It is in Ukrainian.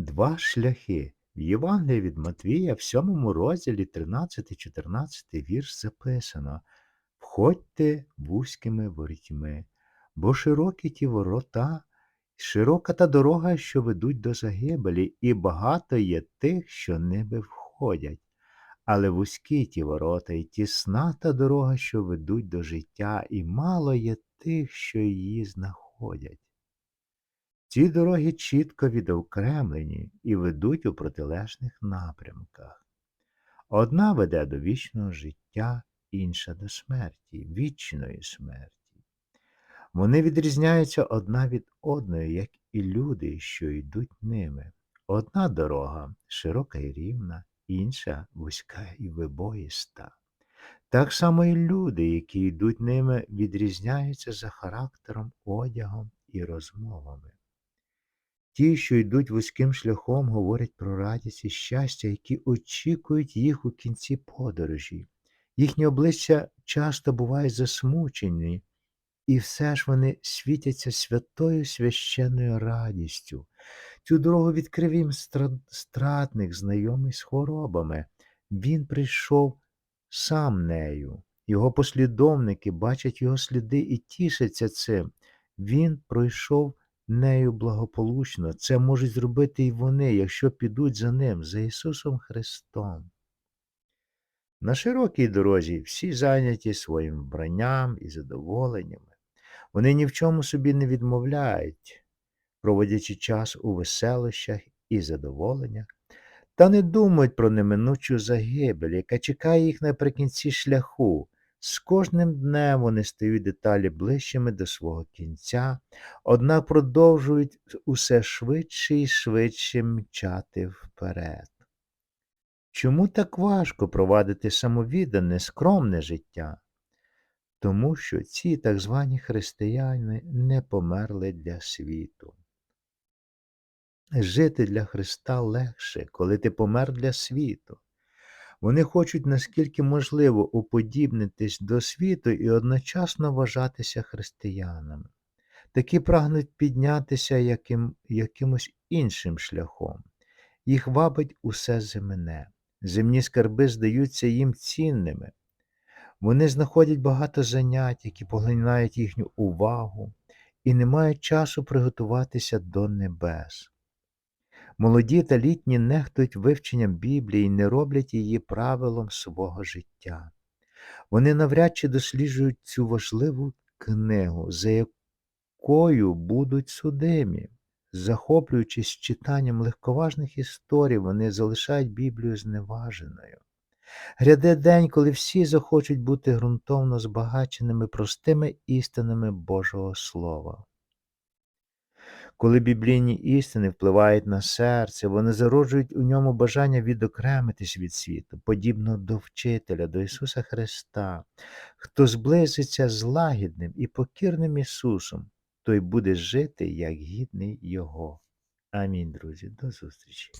Два шляхи. В Євангелії від Матвія в 7 розділі 13-14 вірш записано Входьте вузькими ворітьми, бо широкі ті ворота, широка та дорога, що ведуть до загибелі, і багато є тих, що ними входять. Але вузькі ті ворота, і тісна та дорога, що ведуть до життя, і мало є тих, що її знаходять. Ці дороги чітко відокремлені і ведуть у протилежних напрямках. Одна веде до вічного життя, інша до смерті, вічної смерті. Вони відрізняються одна від одної, як і люди, що йдуть ними. Одна дорога широка і рівна, інша вузька і вибоїста. Так само і люди, які йдуть ними, відрізняються за характером, одягом і розмовами. Ті, що йдуть вузьким шляхом, говорять про радість і щастя, які очікують їх у кінці подорожі. Їхні обличчя часто бувають засмучені, і все ж вони світяться святою священною радістю. Цю дорогу відкрив їм стра- страдник, знайомий з хворобами. Він прийшов сам нею. Його послідовники бачать його сліди і тішаться цим. Він пройшов нею благополучно. Це можуть зробити і вони, якщо підуть за ним, за Ісусом Христом. На широкій дорозі всі зайняті своїм вбранням і задоволеннями. Вони ні в чому собі не відмовляють, проводячи час у веселощах і задоволеннях, та не думають про неминучу загибель, яка чекає їх наприкінці шляху. З кожним днем вони стають деталі ближчими до свого кінця, однак продовжують усе швидше і швидше мчати вперед. Чому так важко провадити самовіддане, скромне життя? Тому що ці так звані християни не померли для світу. Жити для Христа легше, коли ти помер для світу. Вони хочуть наскільки можливо уподібнитись до світу і одночасно вважатися християнами. Такі прагнуть піднятися яким, якимось іншим шляхом. Їх вабить усе земне. Земні скарби здаються їм цінними. Вони знаходять багато занять, які поглинають їхню увагу, і не мають часу приготуватися до небес. Молоді та літні нехтують вивченням Біблії і не роблять її правилом свого життя. Вони навряд чи досліджують цю важливу книгу, за якою будуть судимі. Захоплюючись читанням легковажних історій, вони залишають Біблію зневаженою. Гряде день, коли всі захочуть бути ґрунтовно збагаченими простими істинами Божого Слова. Коли біблійні істини впливають на серце, вони зароджують у ньому бажання відокремитись від світу, подібно до вчителя, до Ісуса Христа. Хто зблизиться з лагідним і покірним Ісусом, той буде жити як гідний Його. Амінь, друзі. До зустрічі.